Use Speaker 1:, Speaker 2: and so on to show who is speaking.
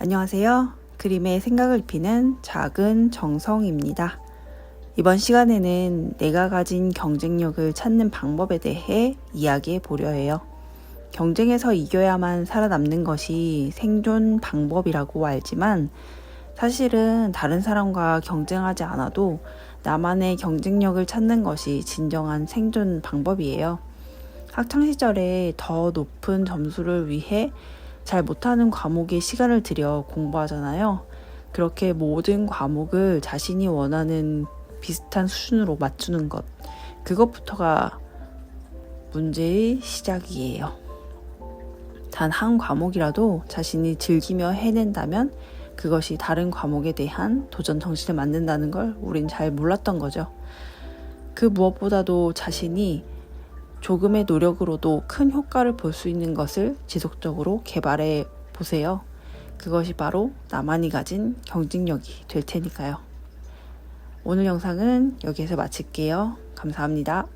Speaker 1: 안녕하세요. 그림의 생각을 피는 작은 정성입니다. 이번 시간에는 내가 가진 경쟁력을 찾는 방법에 대해 이야기해 보려 해요. 경쟁에서 이겨야만 살아남는 것이 생존 방법이라고 알지만 사실은 다른 사람과 경쟁하지 않아도 나만의 경쟁력을 찾는 것이 진정한 생존 방법이에요. 학창 시절에 더 높은 점수를 위해 잘 못하는 과목에 시간을 들여 공부하잖아요. 그렇게 모든 과목을 자신이 원하는 비슷한 수준으로 맞추는 것. 그것부터가 문제의 시작이에요. 단 한 과목이라도 자신이 즐기며 해낸다면 그것이 다른 과목에 대한 도전 정신을 만든다는 걸 우린 잘 몰랐던 거죠. 그 무엇보다도 자신이 조금의 노력으로도 큰 효과를 볼 수 있는 것을 지속적으로 개발해 보세요. 그것이 바로 나만이 가진 경쟁력이 될 테니까요. 오늘 영상은 여기에서 마칠게요. 감사합니다.